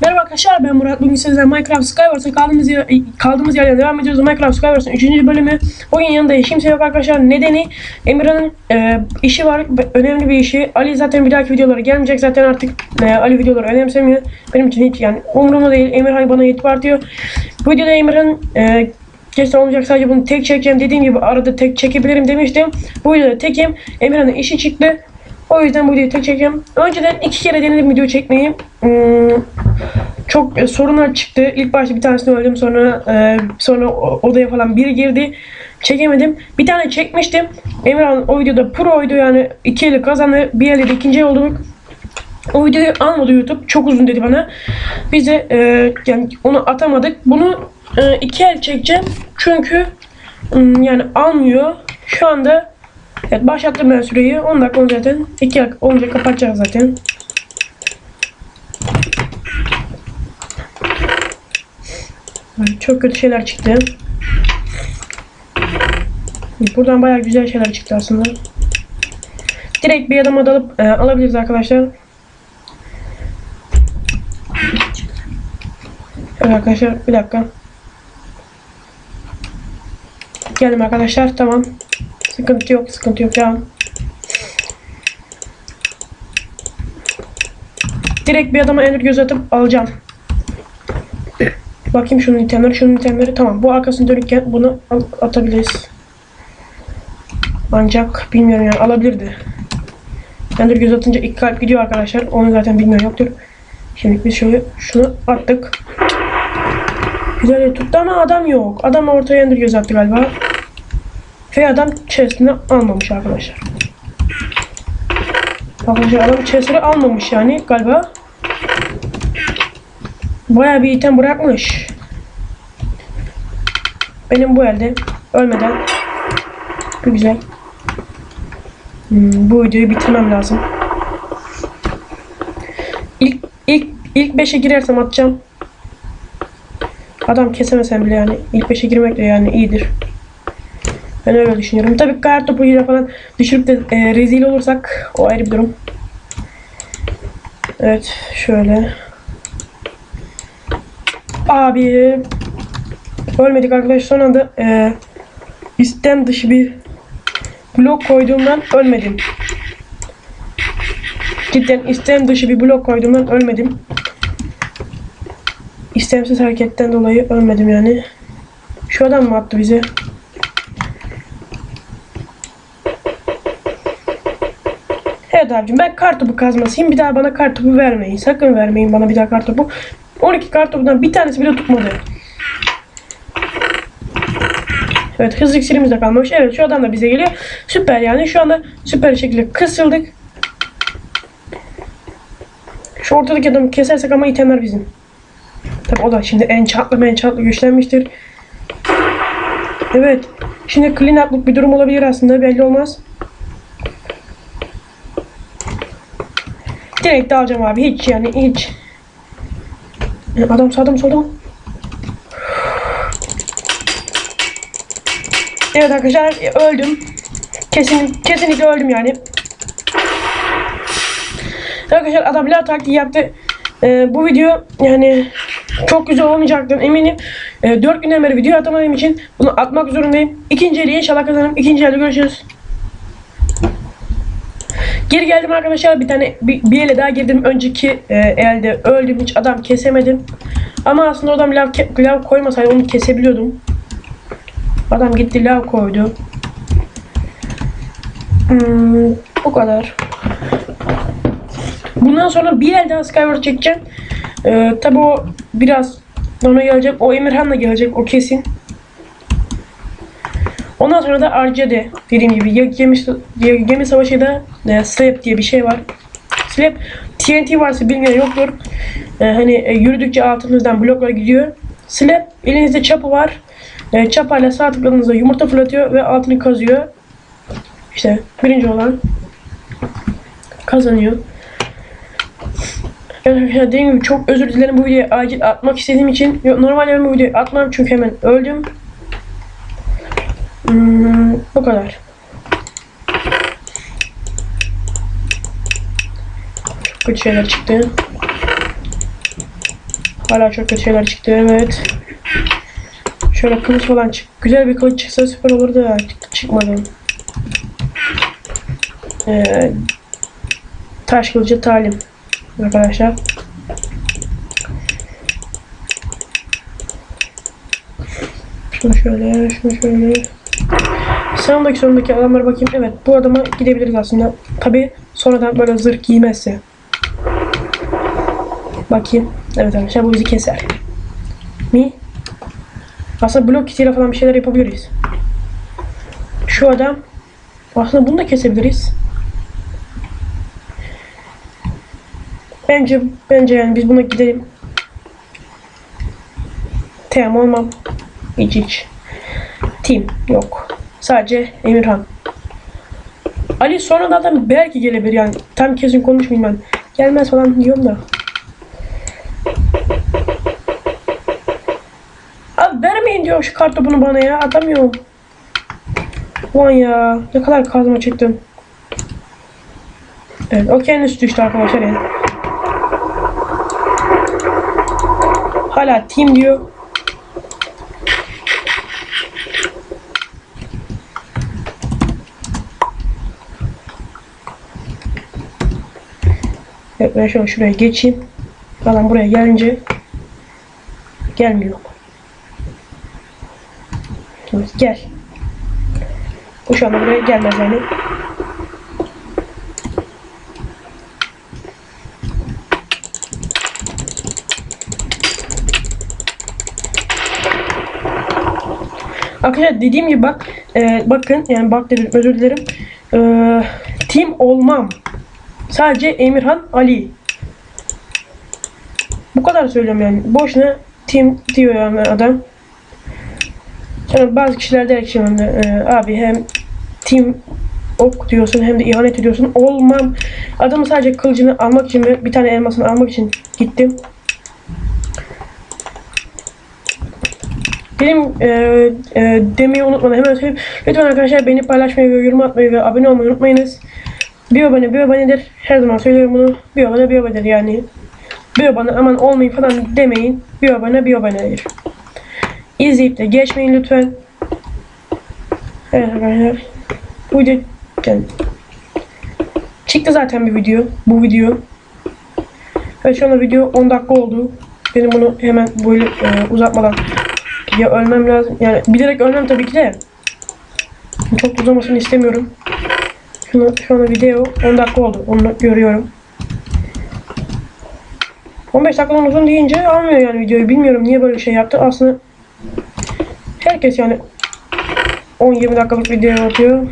Merhaba arkadaşlar ben Murat. Bugün sizlerle Minecraft Skywars'a kaldığımız, yer, kaldığımız yerden devam ediyoruz. Minecraft Skywars'ın 3. bölümü. Bugün yanında kimse yok arkadaşlar. Nedeni Emirhan'ın e, işi var. Önemli bir işi. Ali zaten bir dahaki videolara gelmeyecek. Zaten artık e, Ali videoları önemsemiyor. Benim için hiç yani umurumda değil. Emirhan bana yetip artıyor. Bu videoda Emirhan e, Kesin olmayacak sadece bunu tek çekeceğim. Dediğim gibi arada tek çekebilirim demiştim. Bu videoda tekim. Emirhan'ın işi çıktı. O yüzden bu videoyu tek çekeceğim. Önceden iki kere denedim video çekmeyi. Hmm, çok e, sorunlar çıktı. İlk başta bir tanesini öldüm sonra e, sonra odaya falan biri girdi. Çekemedim. Bir tane çekmiştim. Emirhan o videoda proydu yani iki eli kazandı. Bir eli de ikinci olduk. O videoyu almadı YouTube. Çok uzun dedi bana. Biz de e, yani onu atamadık. Bunu e, iki el çekeceğim. Çünkü ım, yani almıyor. Şu anda evet, başlattım ben süreyi. 10 dakika olunca zaten. 2 dakika olunca kapatacağız zaten. Çok kötü şeyler çıktı. Buradan bayağı güzel şeyler çıktı aslında. Direkt bir adama dalıp e, alabiliriz arkadaşlar. Evet arkadaşlar bir dakika. Geldim arkadaşlar tamam. Sıkıntı yok sıkıntı yok devam. Direkt bir adama ender göz atıp alacağım. Bakayım şunun itemleri şunun itemleri tamam. Bu arkasını dönükken bunu atabiliriz. Ancak bilmiyorum yani alabilirdi. Ender göz atınca ilk kalp gidiyor arkadaşlar. Onu zaten bilmiyor yoktur. Şimdi biz şöyle şunu attık. Güzel tuttu ama adam yok. Adam ortaya ender göz attı galiba. Ve adam chest'ini almamış arkadaşlar. Arkadaşlar adam chest'ini almamış yani galiba. Bayağı bir item bırakmış. Benim bu elde ölmeden bu güzel. Hmm, bu videoyu bitirmem lazım. İlk ilk ilk 5'e girersem atacağım. Adam kesemesem bile yani ilk 5'e girmek de yani iyidir. Ben öyle düşünüyorum. Tabii kar topuyla falan düşürüp de e, rezil olursak o ayrı bir durum. Evet şöyle. Abi ölmedik arkadaş son anda e, istem dışı bir blok koyduğumdan ölmedim. Cidden istem dışı bir blok koyduğumdan ölmedim. İstemsiz hareketten dolayı ölmedim yani. Şu adam mı attı bize? Evet abicim ben kartopu kazmasıyım. Bir daha bana kartopu vermeyin. Sakın vermeyin bana bir daha kartopu. 12 kartopundan bir tanesi bile tutmadı. Evet hızlı iksirimiz de kalmamış. Evet şu adam da bize geliyor. Süper yani şu anda süper şekilde kısıldık. Şu ortadaki adamı kesersek ama itemler bizim. Tabi o da şimdi enchantlı enchantlı güçlenmiştir. Evet. Şimdi clean up'lık bir durum olabilir aslında belli olmaz. Direkt alacağım abi hiç yani hiç. Adam sağda mı solda mı? Evet arkadaşlar öldüm. Kesin, kesinlikle öldüm yani. Arkadaşlar adam la taktiği yaptı. Ee, bu video yani çok güzel olmayacaktır eminim. Ee, 4 günden beri video atamadığım için bunu atmak zorundayım. İkinci eli inşallah kazanırım. İkinci elde görüşürüz. Geri geldim arkadaşlar. Bir tane bir, bir ele daha girdim. Önceki e, elde öldüm. Hiç adam kesemedim. Ama aslında adam lav, lav koymasaydı onu kesebiliyordum. Adam gitti lav koydu. Hmm, bu kadar. Bundan sonra bir daha Skyward çekeceğim. Ee, tabi o biraz ona gelecek. O Emirhan'la gelecek. O kesin. Ondan sonra da RCD dediğim gibi gemi, gemi savaşı da e, Slap diye bir şey var. Slap TNT varsa bilmeyen yoktur. E, hani e, yürüdükçe altınızdan bloklar gidiyor. Slap elinizde çapı var. E, çapayla sağ tıkladığınızda yumurta fırlatıyor ve altını kazıyor. İşte birinci olan kazanıyor. Dediğim gibi çok özür dilerim bu videoyu acil atmak istediğim için. Normalde ben bu videoyu atmam çünkü hemen öldüm. Hmm, bu kadar. Çok kötü şeyler çıktı. Hala çok kötü şeyler çıktı evet. Şöyle kılıç falan çık. Güzel bir kılıç çıksa süper olurdu ya. Çık- Çıkmadı. Ee, taş kılıcı talim. Arkadaşlar. Şunu şöyle, şunu şöyle. Sağımdaki sonundaki adamlara bakayım. Evet bu adama gidebiliriz aslında. Tabi sonradan böyle zırh giymezse. Bakayım. Evet arkadaşlar bu bizi keser. Mi? Aslında blok kitiyle falan bir şeyler yapabiliriz. Şu adam aslında bunu da kesebiliriz. Bence bence yani biz buna gidelim. Tamam olmam. Hiç hiç. Team yok. Sadece Emirhan. Ali sonra adam belki gelebilir yani. Tam kesin konuşmayayım ben. Gelmez falan diyorum da. Abi vermeyin diyor şu kartopunu bana ya. Atamıyorum. Ulan ya. Ne kadar kazma çektim. Evet o kendisi düştü arkadaşlar yani. Hala team diyor. Evet ben şöyle şuraya geçeyim. Adam buraya gelince gelmiyor. Evet, gel. Bu şu anda buraya gelmez yani. Arkadaşlar dediğim gibi bak e, bakın yani bak dedim özür dilerim. E, team olmam. Sadece Emirhan Ali. Bu kadar söylüyorum yani. Boşuna team diyor yani adam. Yani bazı kişiler der ki şimdi e, abi hem team ok diyorsun hem de ihanet ediyorsun. Olmam. Adamı sadece kılıcını almak için ve bir tane elmasını almak için gittim. Benim e, e, demeyi unutmadan hemen söyleyeyim. Lütfen arkadaşlar beni paylaşmayı ve yorum atmayı ve abone olmayı unutmayınız. Bir abone bir abonedir. Her zaman söylüyorum bunu. Bir abone bir abonedir yani. Bir abone aman olmayın falan demeyin. Bir abone bir abonedir. İzleyip de geçmeyin lütfen. Evet arkadaşlar. Bu video yani çıktı zaten bir video. Bu video. Evet şu anda video 10 dakika oldu. Benim bunu hemen böyle e, uzatmadan ya ölmem lazım. Yani bilerek ölmem tabii ki de. Çok uzamasını istemiyorum. Şunu, şu anda video 10 dakika oldu. Onu görüyorum. 15 dakikadan uzun deyince almıyor yani videoyu. Bilmiyorum niye böyle şey yaptı. Aslında herkes yani 10-20 dakikalık video atıyor.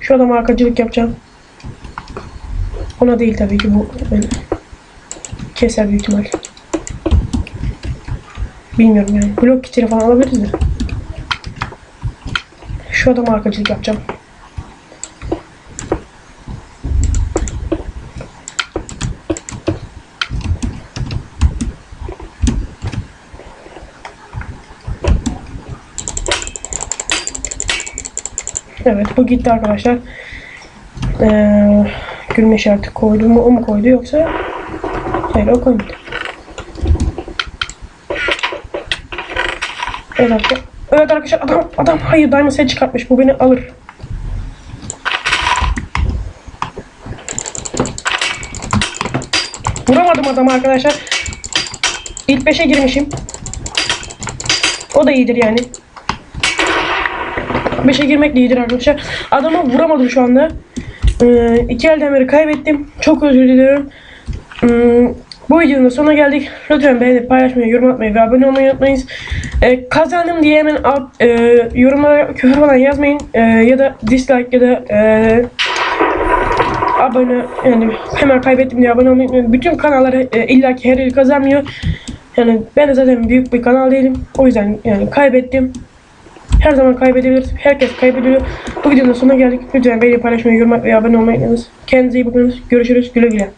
Şu adam arkacılık yapacağım. Ona değil tabii ki bu. Yani keser büyük ihtimal. Bilmiyorum yani. Blok kitleri falan alabiliriz de. Şu adama arkacılık yapacağım. Evet bu gitti arkadaşlar. Ee, gülme işareti koydu mu o mu koydu yoksa hayır o koymadı. Evet. Evet arkadaşlar adam adam hayır diamond set çıkartmış bu beni alır. Vuramadım adamı arkadaşlar. İlk 5'e girmişim. O da iyidir yani. 5'e girmek de iyidir arkadaşlar. Adama vuramadım şu anda. Ee, iki elden beri kaybettim. Çok özür diliyorum. Hmm, bu videonun sonuna geldik. Lütfen beğenip paylaşmayı, yorum atmayı ve abone olmayı unutmayınız. Ee, kazandım diye hemen alt, e, yorumlara küfür falan yazmayın. E, ya da dislike ya da e, abone yani hemen kaybettim diye abone olmayı. Bütün kanalları e, illaki her yıl kazanmıyor. Yani ben de zaten büyük bir kanal değilim. O yüzden yani kaybettim. Her zaman kaybedebiliriz. Herkes kaybediyor. Bu videonun sonuna geldik. Lütfen beğeni paylaşmayı, yorum atmayı, abone olmayı unutmayınız. Kendinize iyi bakınız. Görüşürüz. Güle güle.